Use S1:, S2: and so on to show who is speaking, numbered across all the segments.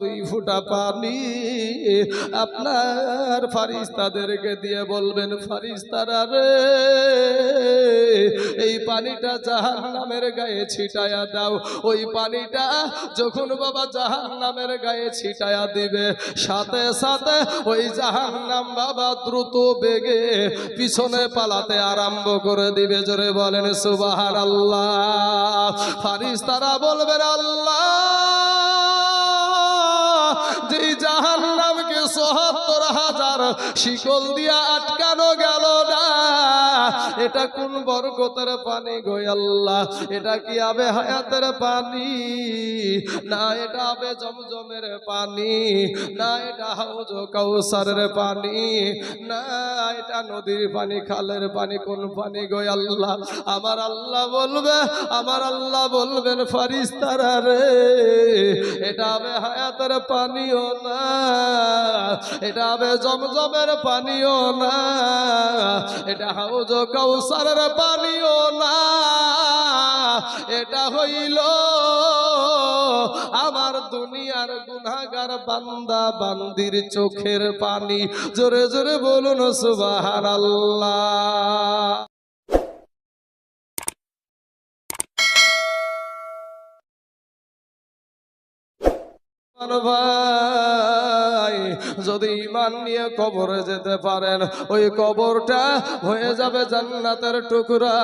S1: দুই ফুটা পানি আপনার ফারিস্তাদেরকে দিয়ে বলবেন, ফারিস্তারা রে, এই পানিটা জাহান নামের গায়ে ছিটায়া দাও। ওই পানিটা যখন বাবা জাহান নামের গায়ে ছিটায়া দিবে, সাথে সাথে ওই জাহান নাম বাবা দ্রুত বেগে পিছনে পালাতে আরম্ভ করে দিবে। জোরে বলেন সুবাহার আল্লাহ ফারিস্তারা বলবেন আল্লাহ! জাহান নামকে সহাত্তর হাজার শিকল দিয়া আটকানো গেল না। এটা কোন বরকতের পানি গো আল্লাহ? এটা কি আবে হায়াতের পানি? না, এটা আবে জমজমের পানি। না, এটা হাউজ কাউসারের পানি। না, এটা নদীর পানি, খালের পানি, কোন পানি গো আল্লাহ? আমার আল্লাহ বলবে, আমার আল্লাহ বলবেন ফারিস্তারা রে, এটা আবে হায়াতের পানিও না, এটা আবে জমজমের পানিও না, এটা হাউজ কৌসারের পানিও না। এটা হইল আমার দুনিয়ার গুনাগার বান্দা বান্দির চোখের পানি। জোরে জোরে বলুন সুবাহান আল্লাহ যদি ইমান নিয়ে কবরে যেতে পারেন, ওই কবরটা হয়ে যাবে জান্নাতের টুকরা।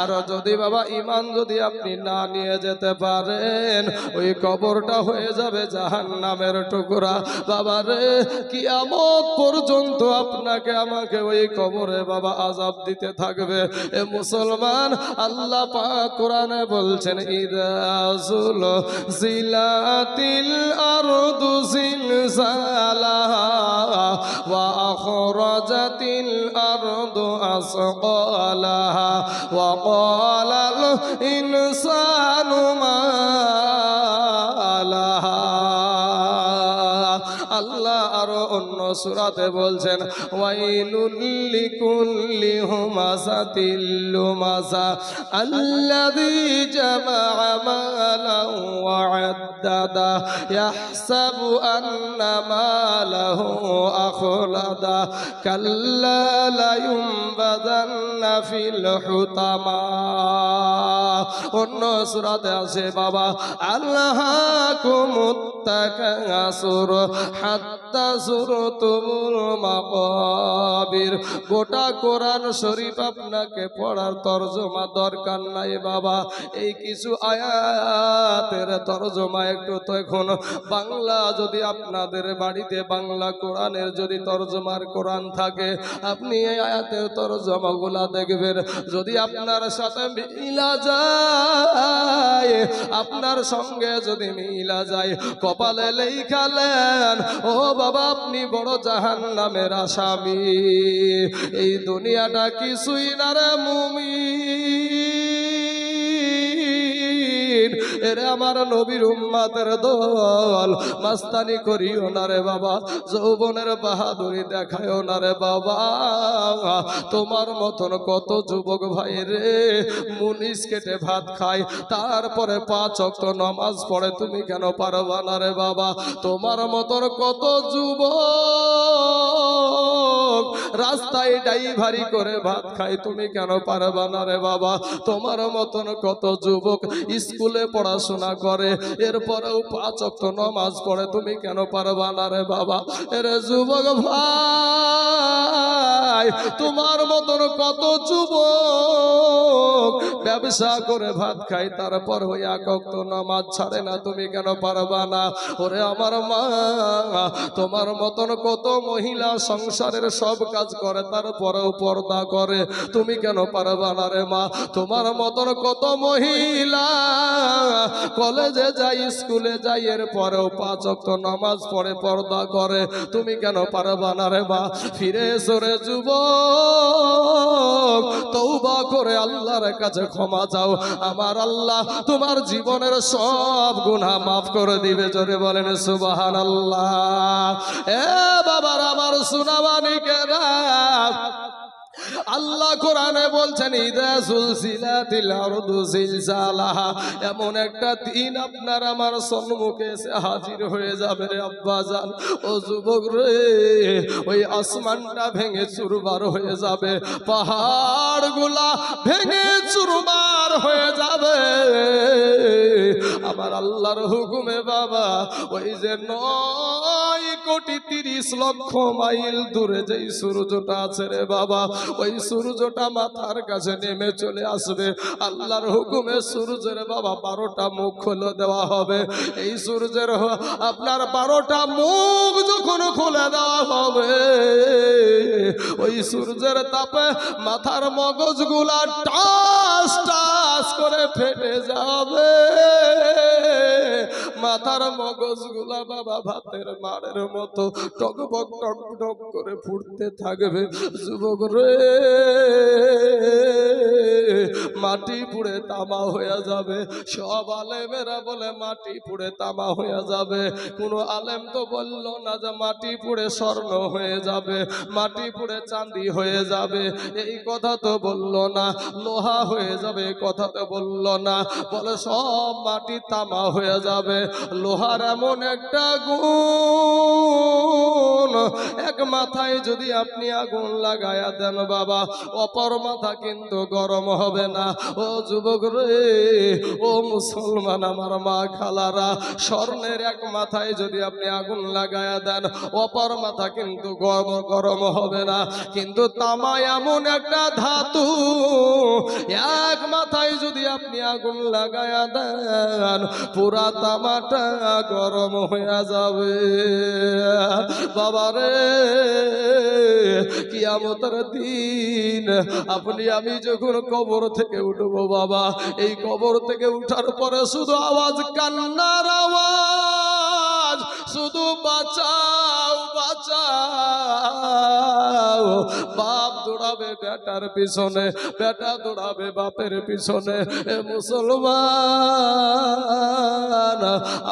S1: আর যদি বাবা ইমান যদি আপনি না নিয়ে যেতে পারেন, ওই কবরটা হয়ে যাবে জাহান নামের টুকরা। বাবা রে, কিয়ামত পর্যন্ত আপনাকে আমাকে ওই কবরে বাবা আজাব দিতে থাকবে। এ মুসলমান, আল্লাহ পাক কোরআনে বলছেন ইদাজুল জিলাতিল আরদু জিলজালাহা ওয়া আখরাজাতিল আরদু আসqalaha ওয়া ক্বালাল আল্লাহ আরও অন্য সুরাতে বলছেন, ওয়াইলুল লিকুল্লি হুমাযাতিল লুমাযা আল্লাযী জামা'a মালান ওয়া কাল্লা ফিল হুতামা। অন্য সুরাতে আছে বাবা আল্লাহ কুমুত্তাকাসুর হাত্তা সুরতুমুল মাকাবির। গোটা কোরআন শরীফ আপনাকে পড়ার তরজমা দরকার নাই বাবা। এই কিছু আয়াতের তরজমা একটু তো এখন বাংলা, যদি আপনাদের বাড়িতে বাংলা কোরআনের যদি তরজমার কোরআন থাকে, আপনি এই আয়াতের তরজমাগুলা দেখবেন। যদি আপনার সাথে মিলা যায় আপনার সঙ্গে যদি মিলা যায়, কপালে লেখালেন ও বাবা, আপনি বড় জাহান নামের আসামি। এই দুনিয়াটা কিছুই না রে মুমি এরে আমার নবীর উম্মাতের মাস্তানি বাবা, যৌবনের বাহাদুরি বাবা। তোমার মতন কত যুবক ভাই রে, মুনিশ কেটে ভাত খায়, তারপরে পাঁচ অক্ত নমাজ পড়ে, তুমি কেন পারবা না রে বাবা? তোমার মতন কত যুবক রাস্তায় ডাইভারি করে ভাত খায়, তুমি কেন পারবা না রে বাবা? তোমার মতন কত যুবক স্কুলে পড়াশোনা করে, এরপরেও পাঁচ অক্ত নমাজ পড়ে, তুমি কেন পারবা না রে বাবা? এর যুবক ভাই! তোমার মতন কত যুবক ব্যবসা করে ভাত খাই তারপর ওই এক অক্ত নামাজ ছাড়ে না, তুমি কেন পারবা না? ওরে আমার মা, তোমার মতন কত মহিলা সংসারের সব কাজ করে, তারপরেও পর্দা করে, তুমি কেন পারবা না রে মা? তোমার মতন কত মহিলা কলেজে যাই স্কুলে যাই এর পরেও পাঁচ অক্ত নামাজ পড়ে, পর্দা করে, তুমি কেন পারবা না রে মা? ফিরে সরে যুবক তৌবা করে আল্লাহর কাছে ক্ষমা চাও। আমার আল্লাহ তোমার জীবনের সব গুণা মাফ করে দিবে, জোরে বলেন সুবাহান আল্লাহ এ বাবার আমার সুনাবানিকেরা আল্লাহ কোরআনে বলছেন এমন একটা দিন আপনার আমার সম্মুখে এসে হাজির হয়ে যাবে রে আব্বাজান ও যুবক রে, ওই আসমানটা ভেঙে চুরবার হয়ে যাবে, পাহাড়গুলা ভেঙে চুরবার হয়ে যাবে। আমার আল্লাহর হুকুমে বাবা, ওই যে নয় কোটি তিরিশ লক্ষ মাইল দূরে যেই সূর্যটা আছে রে বাবা, ওই সূর্যটা মাথার কাছে নেমে চলে আসবে। আল্লাহর হুকুমে সূর্যের বাবা বারোটা মুখ খুলে দেওয়া হবে। এই সূর্যের আপনার বারোটা মুখ যখন খুলে দেওয়া হবে, ওই সূর্যের তাপে মাথার মগজগুলা টাস টাস করে ফেটে যাবে। মাথার মগজগুলা বাবা ভাতের মারের মতো টকবক টক টক করে ফুটতে থাকবে। যুবক রে, মাটি পুড়ে তামা হয়ে যাবে। সব আলেমেরা বলে মাটি পুড়ে তামা হয়ে যাবে। কোনো আলেম তো বলল না যে মাটি পুড়ে স্বর্ণ হয়ে যাবে, মাটি পুড়ে চাঁদি হয়ে যাবে। এই কথা তো বলল না, লোহা হয়ে যাবে কথা তো বলল না। বলে সব মাটি তামা হয়ে যাবে। লোহার এমন একটা গুণ। এক মাথায় যদি আপনি আগুন লাগায়া দেন বাবা, অপর মাথা কিন্তু গরম হবে না। ও যুবক রে, ও মুসলমান আমার মা খালারা, স্বর্ণের এক মাথায় যদি আপনি আগুন লাগায়া দেন, অপর মাথা কিন্তু গরম গরম হবে না। কিন্তু তামা এমন একটা ধাতু, এক মাথায় যদি আপনি আগুন লাগায়া দেন, পুরা তামাটা গরম হয়ে যাবে। বাবারে কিয়ামতের দিন আপনি, আমি যখন কবর থেকে উঠব বাবা, এই কবর থেকে উঠার পরে শুধু আওয়াজ, কান্নার আওয়াজ, শুধু বাঁচাও বাঁচাও। বাপ দৌড়াবে, বেটার পিছনে, বেটা দৌড়াবে বাপের পিছনে। এ মুসলমান,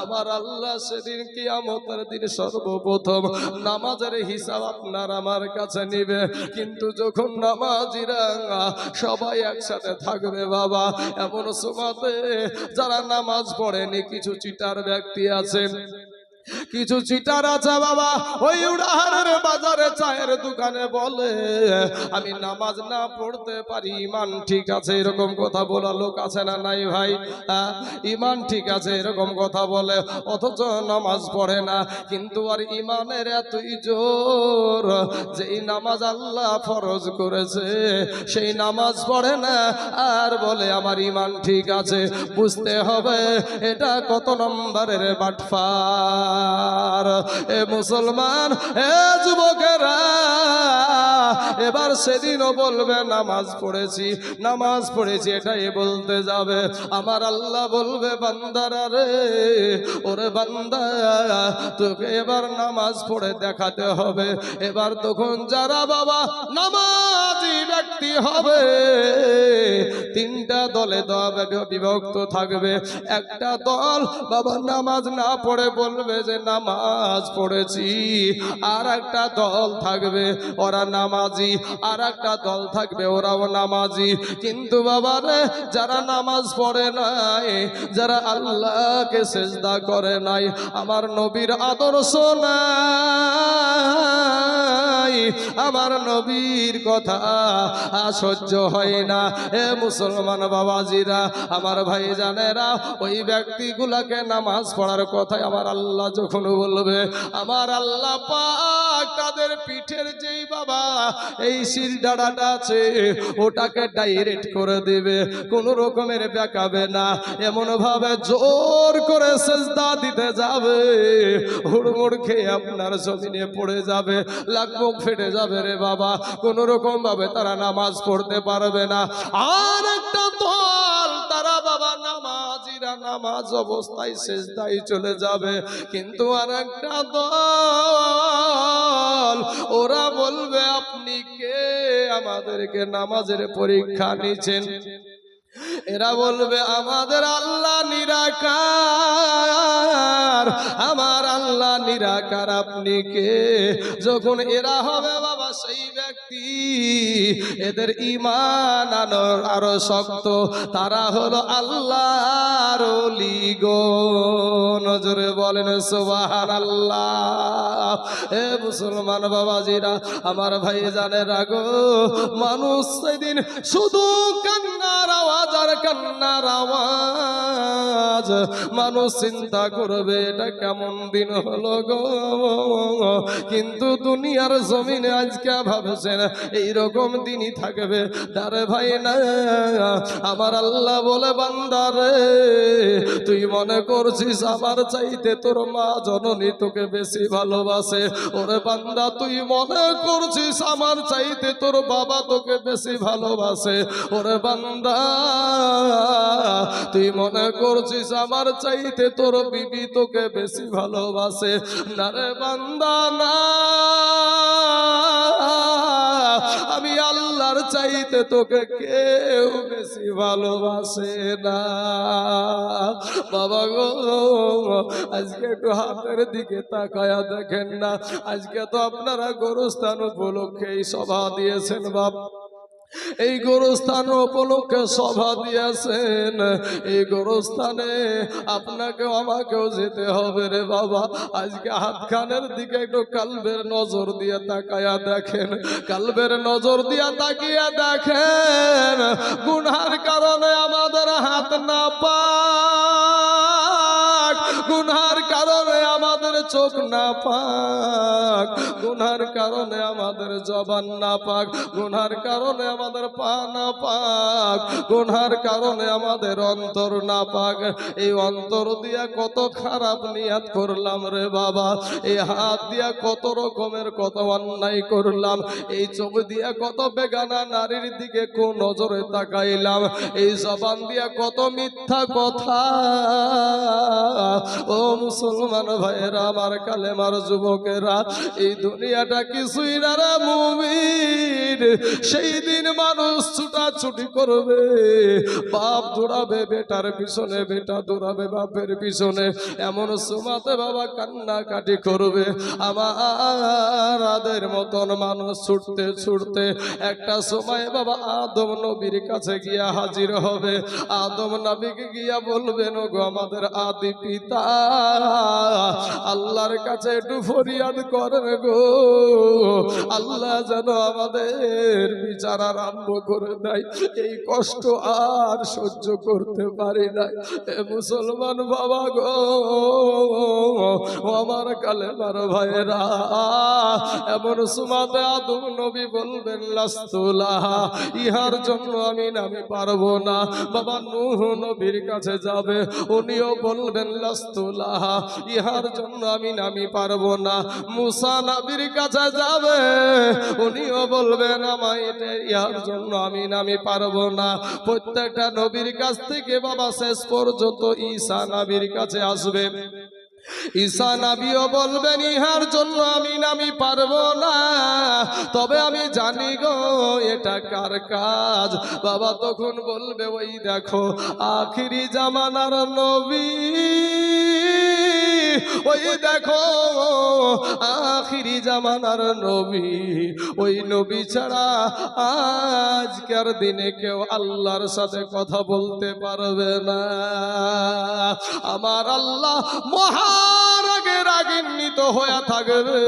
S1: আমার আল্লাহ সেদিন কিয়ামতের দিন সর্বপ্রথম নামাজের হিসাব আপনার আমার কাছে নিবে। কিন্তু যখন নামাজিরা সবাই একসাথে থাকবে, বাবা, এমন সময়তে যারা নামাজ পড়েনি, কিছু চিটার ব্যক্তি আছে কিছু চিটার আছে বাবা? ওই উড়াহারের বাজারে চায়ের দোকানে বলে আমি নামাজ না পড়তে পারি ইমান ঠিক আছে এরকম কথা বলা লোক আছে না নাই ভাই? হ্যাঁ, ইমান ঠিক আছে এরকম কথা বলে অথচ নামাজ পড়ে না। কিন্তু আর ইমানের এতই জোর যেই নামাজ আল্লাহ ফরজ করেছে সেই নামাজ পড়ে না। আর বলে আমার ইমান ঠিক আছে বুঝতে হবে এটা কত নম্বরের বাটফার এ মুসলমান, এ যুবকেরা, এবার সেদিনও বলবে, নামাজ পড়েছি নামাজ পড়েছি, এটাই বলতে যাবে। আমার আল্লাহ বলবে, বান্দারা রে, ওরে বান্দা, তোকে এবার নামাজ পড়ে দেখাতে হবে। এবার তখন যারা বাবা নামাজি ব্যক্তি হবে, তিনটা দলে দলে বিভক্ত থাকবে। একটা দল বাবা নামাজ না পড়ে বলবে যে নামাজ পড়েছি। আর একটা দল থাকবে, ওরা নামাজি। আর একটা দল থাকবে, ওরাও নামাজি। কিন্তু বাবা রে যারা নামাজ পড়ে নাই, যারা আল্লাহকে সেজদা করে নাই, আমার নবীর আদর্শ নাই। আমার নবীর কথা সহ্য হয় না। এ মুসলমান বাবাজিরা, আমার ভাই জানেরা ওই ব্যক্তিগুলাকে নামাজ পড়ার কথাই আমার আল্লাহ যখন বলবে, আমার আল্লাহ পাক তাদের পিঠের যেই বাবা, এই শির ডাড়াটা আছে, ওটাকে ডাইরেক্ট করে দেবে, কোনো রকমের বেকাবে না। এমন ভাবে জোর করে সেজদা দিতে যাবে, হুড়মুড় খেয়ে আপনার জমিনে পড়ে যাবে, লাখ মুখ ফেটে যাবে রে বাবা। কোনো রকম ভাবে তারা নামাজ পড়তে পারবে না। আর একটা দল তারা বাবা নামাজিরা নামাজ অবস্থায় শেষদাই চলে যাবে। কিন্তু আর একটা দল, ওরা বলবে, আপনি কে? আমাদেরকে নামাজের পরীক্ষা নিচ্ছেন। এরা বলবে, আমাদের আল্লাহ নিরাকার। আমার আল্লাহ নিরাকার, আপনি কে? যখন এরা হবে বাবা, সেই ব্যক্তি। এদের ইমান আনো, আরও শক্ত। তারা হলো আল্লাহর গো। নজরে বলেন সুবাহান আল্লাহ এ মুসলমান বাবাজিরা, আমার ভাই জানে রাগো মানুষ সেদিন শুধু কান্নার আওয়াজ আর কান্নার আওয়াজ। মানুষ চিন্তা করবে, এটা কেমন দিন হলো গো। কিন্তু দুনিয়ার জমিনে আজকে ভাবছেন এইরকম দিনই থাকবে। তারে ভাই না, আমার আল্লাহ বলে বান্দারে তুই মনে করছিস আমার চাইতে তোর মা জননী তোকে বেশি ভালোবাসে? ওরে বান্দা, তুই মনে করছিস আমার চাইতে তোর বাবা তোকে বেশি ভালোবাসে? ওরে বান্দা, তুই মনে করছিস আমার চাইতে তোর বিবি তোকে বেশি ভালোবাসে? না রে বান্দা, না। চাইতে তোকে কেউ বেশি ভালোবাসে না। বাবা গো, আজকে একটু হাতের দিকে তাকায়া দেখেন না। আজকে তো আপনারা গরুস্থান উপলক্ষে সভা দিয়েছেন বাপ। এই গোরস্থান উপলক্ষে সভা দিয়েছেন। এই গোরস্থানে আপনাকেও, আমাকেও যেতে হবে রে বাবা। আজকে হাত খানের দিকে একটু কালবের নজর দিয়ে তাকায়া দেখেন। কালবের নজর দিয়ে তাকিয়ে দেখেন। গুনহার কারণে আমাদের হাত না পাক। গুনহার কারণে আমাদের চোখ না পাক গুনহার কারণে আমাদের জবান না পাক গুনহার কারণে আমাদের পা না পাক গুনহার কারণে আমাদের অন্তর না পাক। এই অন্তর দিয়া কত খারাপ নিয়াত করলাম রে বাবা, এই হাত দিয়া কত রকমের কত অন্যায় করলাম, এই চোখ দিয়া কত বেগানা নারীর দিকে কোন নজরে তাকাইলাম, এই জবান দিয়া কত মিথ্যা কথা। ও মুসলমান ভাইয়েরা, আমার কালে কালেমার যুবকেরা, এই দুনিয়াটা কিছুই না রে মুমিন। সেই দিন মানুষ ছুটাছুটি করবে। বাপ দৌড়াবে, বেটার পিছনে, বেটা দৌড়াবে, বাপের পিছনে। এমন সুমাতে বাবা কান্নাকাটি করবে। আমার আদের মতন মানুষ ছুটতে ছুটতে একটা সময় বাবা আদম নবীর কাছে গিয়া হাজির হবে। আদম নবীকে গিয়া বলবেন গো আমাদের আদি পিতা। আল্লাহর কাছে একটু ফরিয়াদ করেন গো। আল্লাহ যেন আমাদের বিচার আরম্ভ করে দেয়। এই কষ্ট আর সহ্য করতে পারি না এ মুসলমান বাবা গো আমার কালে বার ভাইয়েরা, এমন সুমাতে আদম নবী বলবেন লাস্তুলাহা ইহার জন্য আমি নামি পারব না। বাবা নূহ নবীর কাছে যাবে, উনিও বলবেন লাস্তুলাহা ইহার জন্য আমি নামি পারব না। মুসা নাবির কাছে যাবে, উনিও বলবেন আমার এটা ইহার জন্য আমি নামি পারব না। প্রত্যেকটা নবীর কাছ থেকে বাবা শেষ পর্যন্ত ঈসা নাবির কাছে আসবে। ঈসা নাবিও বলবেন, ইহার জন্য আমি নামি পারব না। তবে আমি জানি গো, এটা কার কাজ? বাবা তখন বলবে, ওই দেখো, আখিরি জামানার নবী। ওই দেখো আখিরি জামানার নবী। ওই নবী ছাড়া আজকের দিনে কেউ আল্লাহর সাথে কথা বলতে পারবে না। আমার আল্লাহ মহারাগে রাগিন্বিত হয়ে থাকবে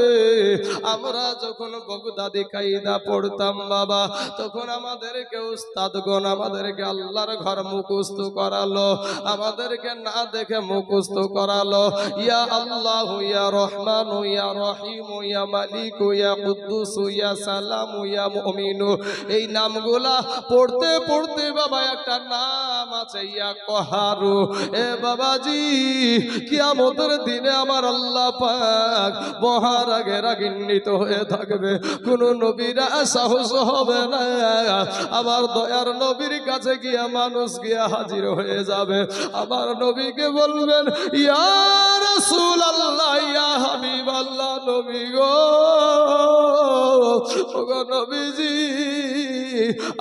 S1: আমরা যখন বগদাদি পড়তাম বাবা, তখন আমাদেরকে উস্তাদগণ আমাদেরকে আল্লাহর ঘর করালো, আমাদেরকে না দেখে করালো। ইয়া আল্লাহ রহমান রহিম মালিক কুদ্দুস সালাম এই নামগুলা পড়তে পড়তে বাবা একটা নাম আছে, ইয়া কহারু। এ বাবাজি, কিয়ামতের দিনে আমার আল্লাহ পাক মহার আগে রাগিন্বিত হয়ে থাকবে। কোন নবীরা সাহস হবে না। আমার দয়ার নবীর কাছে গিয়া মানুষ গিয়া হাজির হয়ে যাবে। আমার নবীকে বলবেন ইয়ার রাসূল আল্লাহ ইয়া হাবিব আল্লাহ নবী গো। নবীজি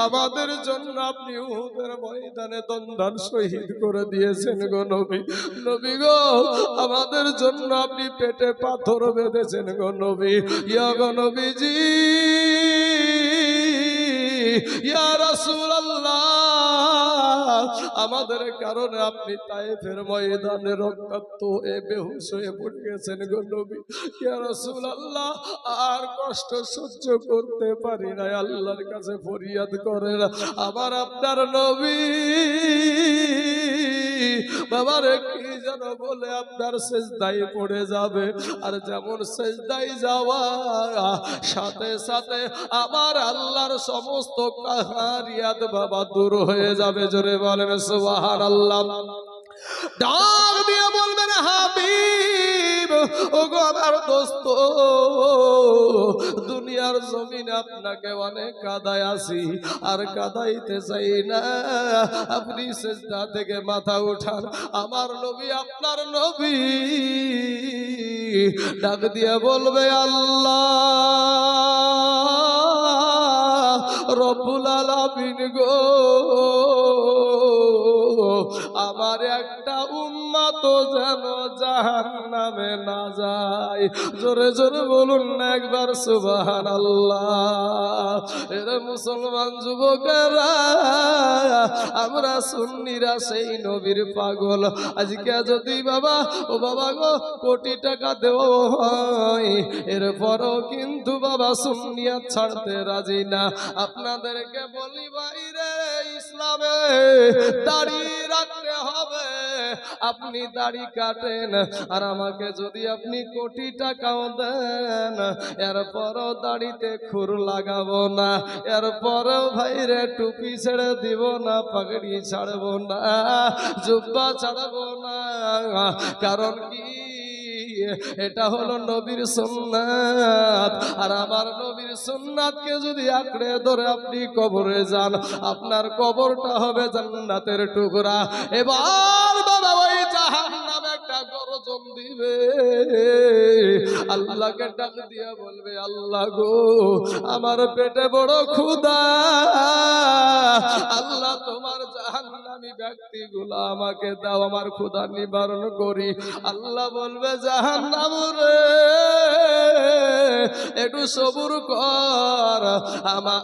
S1: আমাদের জন্য আপনি উহুদের ময়দানে দন্দান শহীদ করে দিয়েছেন গো নবী। নবী গো, আমাদের জন্য আপনি পেটে পাথর বেঁধেছেন গো নবী। ইয়া গো নবীজি, ইয়া রাসূলুল্লাহ। আমাদের কারণে আপনি তায়েফের ময়দানে রক্তাক্ত এ বেহুশ হয়ে পড়ে গেছেন গো নবী। ইয়া রাসূলুল্লাহ, আর কষ্ট সহ্য করতে পারি না আল্লাহর কাছে ফরিয়াদ করে আবার আপনার নবী, বাবারে যেন বলে আপনার সেজদাই পড়ে যাবে। আর যেমন সেজদাই যাওয়া, সাথে সাথে আমার আল্লাহর সমস্ত কাহারিয়াত বাবা দূর হয়ে যাবে। জোরে বলেন সুবহান আল্লাহ ডাক দিয়ে বলবেন, হাবিব! ও গো আমার দোস্ত, দুনিয়ার জমিনে আপনাকে অনেক কাদায় আসি আর কাদাইতে চাই না। আপনি সেজদা থেকে মাথা উঠান। আমার নবী, আপনার নবী। ডাক দিয়ে বলবে, আল্লাহ রব্বুল আলামিন গো, আমার উম্মাত যেন জাহান নামে না যায়। জোরে জোরে বলুন একবার সুবাহান আল্লাহ এর মুসলমান যুবকেরা, আমরা সুন্নিরা সেই নবীর পাগল। আজকে যদি বাবা, ও বাবা গো, কোটি টাকা দেও হয়, এরপরও কিন্তু বাবা সুন্নিয়া ছাড়তে রাজি না। আপনাদেরকে বলি বাইরে ইসলামে দাড়ি রাখতে হবে। আপনি দাড়ি কাটেন, আর আমাকে যদি আপনি কোটি টাকাও দেন, এরপরও দাড়িতে খুর লাগাবো না, এরপরও ভাইরে টুপি ছেড়ে দিব না, পাগড়ি ছাড়বো না, জুব্বা ছাড়বো না, কারণ কি? এটা হলো নবীর সুন্নাত, আর আমার নবীর সুন্নাতকে যদি আঁকড়ে ধরে আপনি কবরে যান, আপনার কবরটা হবে জান্নাতের টুকরা। এবার দিবে আল্লাহকে ডাক দিয়া বলবে, আল্লাহ গো, আমার পেটে বড় ক্ষুদা আল্লাহ তোমার জাহান্নামী ব্যক্তিগুলো আমাকে দাও, আমার ক্ষুধা নিবারণ করি। আল্লাহ বলবে, জাহান্নাম রে, একটু সবুর কর। আমার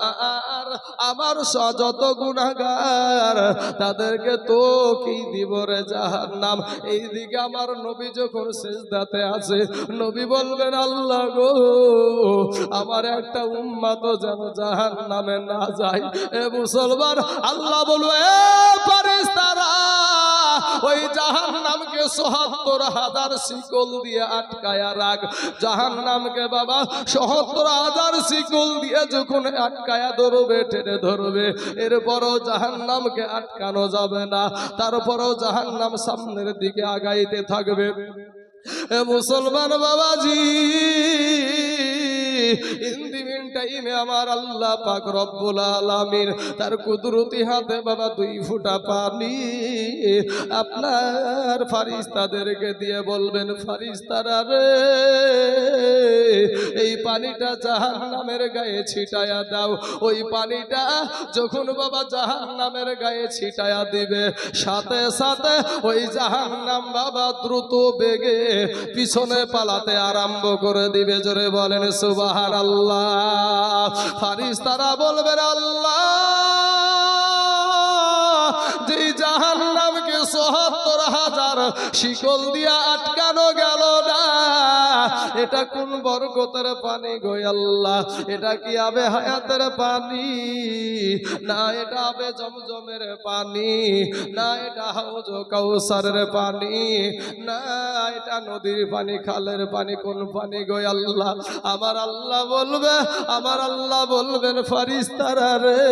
S1: আমার সযত গুণাগার তাদেরকে তো কি দিব রে যাহার নাম এইদিকে আমার নবী যখন সেজদাতে আছে, নবী বলবেন, আল্লাহ গো, আমার একটা উম্মাত যেন যাহার নামে না যায়। এ মুসলমান, আল্লাহ বলবে পারিস ফারিস্তারা ওই জাহান নামকে সহাত্তর হাজার শিকল দিয়ে আটকায়া রাখ। জাহান নামকে বাবা সহাত্তর হাজার শিকল দিয়ে যখন আটকায়া ধরবে টেনে ধরবে, এরপরও জাহান নামকে আটকানো যাবে না। তারপরও জাহান নাম সামনের দিকে আগাইতে থাকবে। মুসলমান বাবাজি টাইমে আমার আল্লাহ পাক রব্বুল আলামিন তার কুদরতি হাতে বাবা দুই ফুটা পানি আপনার ফারিস্তাদেরকে দিয়ে বলবেন, ফারিস্তারা রে, এই পানিটা জাহান নামের গায়ে ছিটায়া দাও। ওই পানিটা যখন বাবা জাহান নামের গায়ে ছিটায়া দিবে, সাথে সাথে ওই জাহান নাম বাবা দ্রুত বেগে পিছনে পালাতে আরম্ভ করে দিবে। জোরে বলেন সুবাহান আল্লাহ ফারিস তারা বলবেন আল্লাহ যে জাহান নামকে সহাত্তর হাজার শিকল দিয়া আটকানো গেল না? এটা কোন বরকতের পানি গো আল্লাহ? এটা কি আবে হায়াতের পানি? না, এটা আবে জমজমের পানি। না, এটা হাউজ কাউসারের পানি। না, এটা নদীর পানি, খালের পানি, কোন পানি গো আল্লাহ? আমার আল্লাহ বলবে, আমার আল্লাহ বলবেন ফারিস্তারা রে,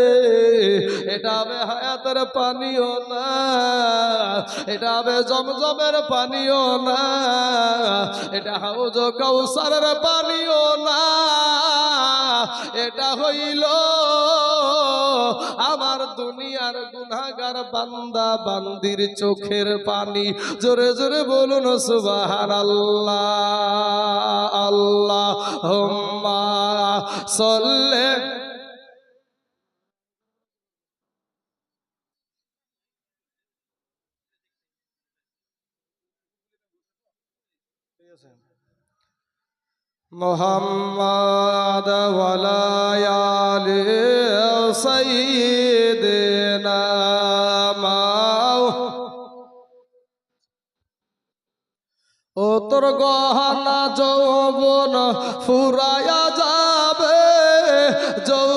S1: এটা আবে হায়াতের পানিও না, এটা আবে জমজমের পানিও না, এটা হাউজ কৌসারের পানিও না। এটা হইল আমার দুনিয়ার গুনাগার বান্দা বান্দির চোখের পানি। জোরে জোরে বলুন সুবাহার আল্লাহ আল্লাহ হোম্মা সল্লে মোহাম্মদ সাইয়েদেনা মাও। ও তোর গহনা যৌবন ফুরায়া যাবে যৌবনে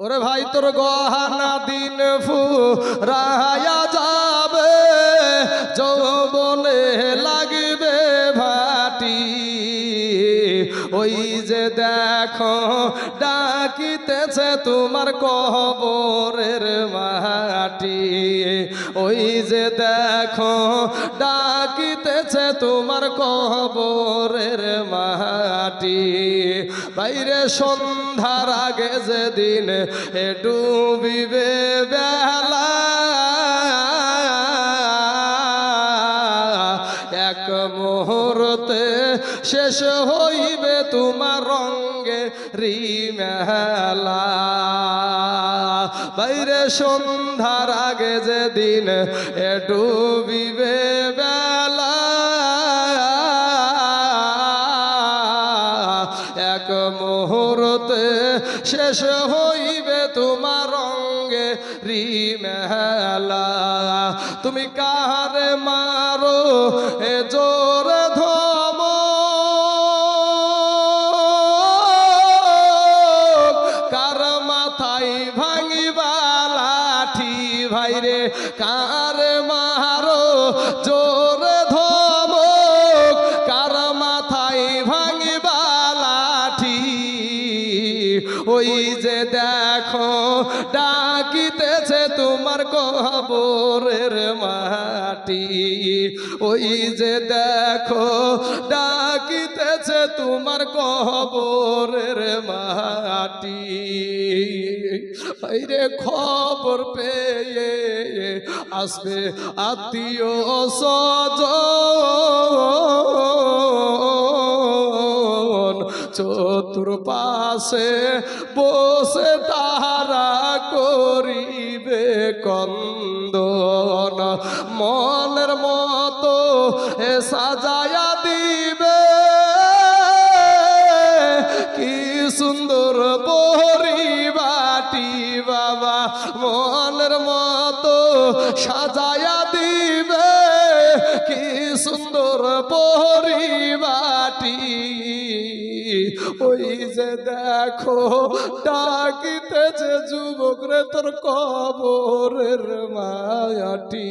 S1: ওরে ভাই তোর গহানা দিন ফু, রাহায়া যাবে, যৌবনে লাগবে ভাটি। ওই যে দেখো, ডাকিতেছে তোমার কবরের মাটি ওই যে দেখো, ডাকিতেছে তোমার কবরের মাটি। বাইরে সন্ধ্যার আগে যেদিন এ ডুবিবে বেলা, এক মুহূর্তে শেষ হইবে সন্ধ্যার আগে যেদিন এ ডুবিবে বেলা এক মুহূর্তে শেষ হইবে তোমার কবরের মাটি। ওই যে দেখো, ডাকিতেছে তোমার কবরের মাটি। রে খবর পেয়ে আসবে আত্মীয় সজ চতুর পাশে বসে তারা করিবে কন্দন, মনের মতো এ সাজায়া দিবে। কি সুন্দর পরিবাটি বাবা, মনের মতো সাজায়া দিবে। কি সুন্দর পরিবাটি ওই যে দেখো, ডাকিতেছে যুবক রে তোর কবরের মায়াটি।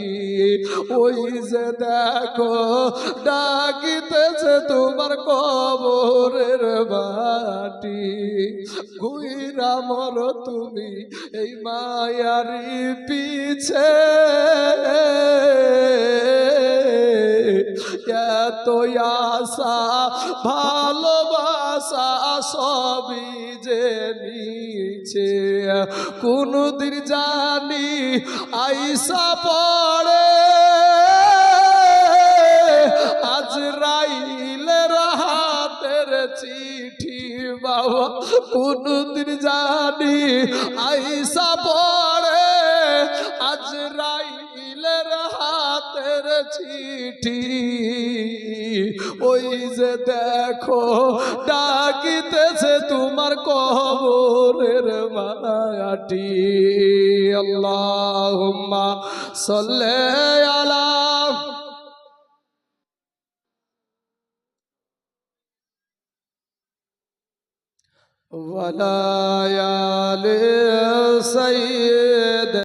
S1: ওই যে দেখো, ডাকিতেছে তোমার কবরের মাটি গুইরা মর তুমি এই মায়ারি পিছে। এত আশা, ভালোবাসা সবই যে নিচে কোনদিন জানি আইসা পড়ে। আজ রাইলের হাতের চিঠি বাবা। কোনদিন জানি আইসা পড়ে। আজ রাইলের হাতের চিঠি। ওই যে দেখো ডাকিতেছে তোমার কবরের মাটি আল্লাহুম্মা সাল্লি আলা ولا يا سيد